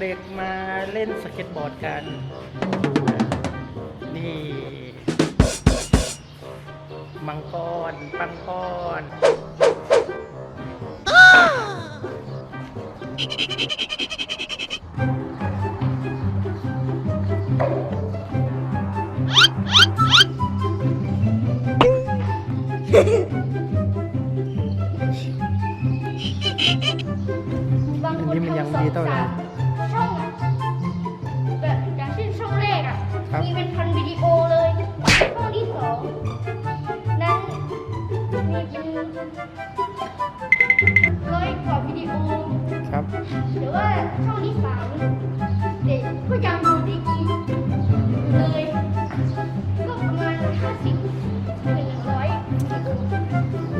เด็กมาเล่นสเก็ตบอร์ดกัน นี่ มังกร ปังกรบางคนอันนี้มันยังทำสไม่องเท่าไหร่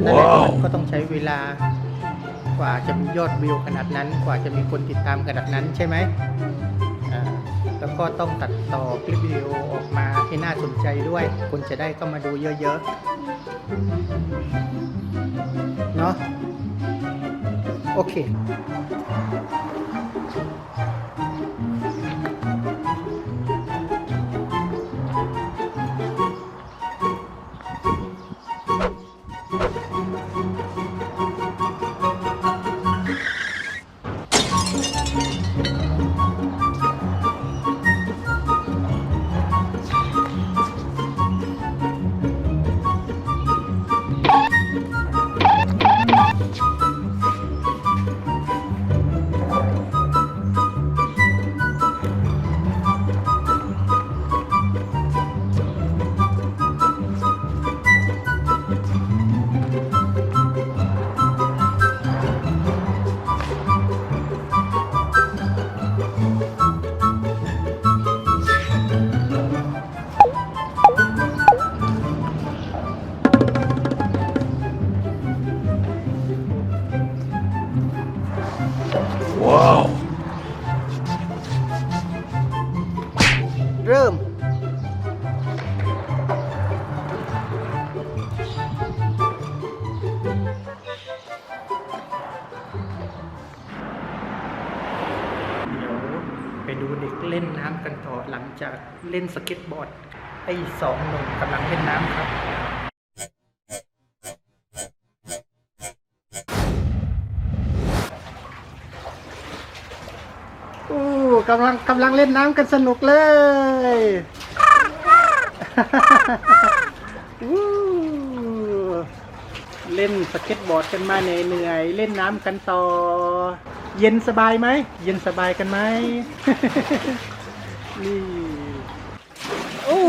นั่นแหละมันก็ต้องใช้เวลากว่าจะมียอดวิวขนาดนั้น กว่าจะมีคนติดตามขนาดนั้นใช่ไหมอ่าแล้วก็ต้องตัดต่อคลิปวิดีโอออกมาให้น่าสนใจด้วย คนจะได้เข้ามาดูเยอะๆ เนาะโอเค เริ่มเดี๋ยวไปดูเด็กเล่นน้ำกันต่อหลังจากเล่นสเก็ตบอร์ด ไอ้สองหนุ่มกำลังเล่นน้ำครับ อู้กำลังกำลังเล่นน้ำกันสนุกเลยเล่นสเก็ตบอร์ดกันมาเหนื่อยเล่นน้ำกันต่อ เย็นสบายไหม เย็นสบายกันไหมนี่ โอ้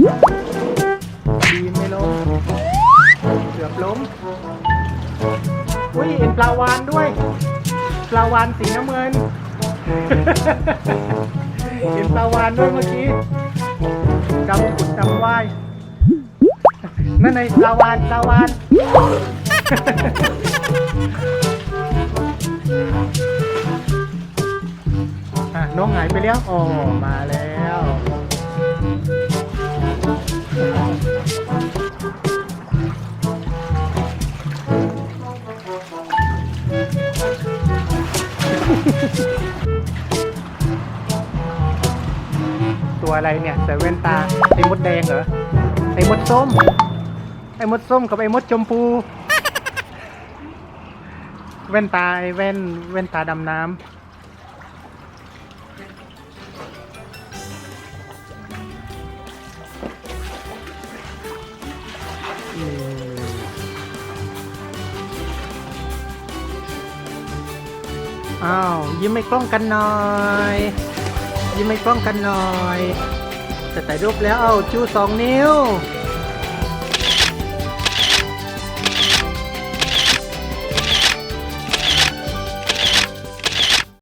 ดีไม่ล้มเกือบล้ม อุ้ยเห็นปลาวานด้วย ปลาวานสีน้ำเงิน เห็นปลาวานด้วยเมื่อกี้ดำขุดดำว่ายนั่นไงปลาวานปลาวานอะน้องหายไปแล้ว อ๋อ มาแล้ว ตัวอะไรเนี่ยใส่แว่นตา ไอ้มดแดงเหรอ ไอ้มดส้ม ไอ้มดส้มกับไอ้มดชมพู แว่นตาไอ้แว่นแว่นตาดำน้ำ อ้าวยิ้มไม่กล้องกันหน่อย ยิ้มไม่กล้องกันหน่อยจะถ่ายรูปแล้วเอาชูสองนิ้ว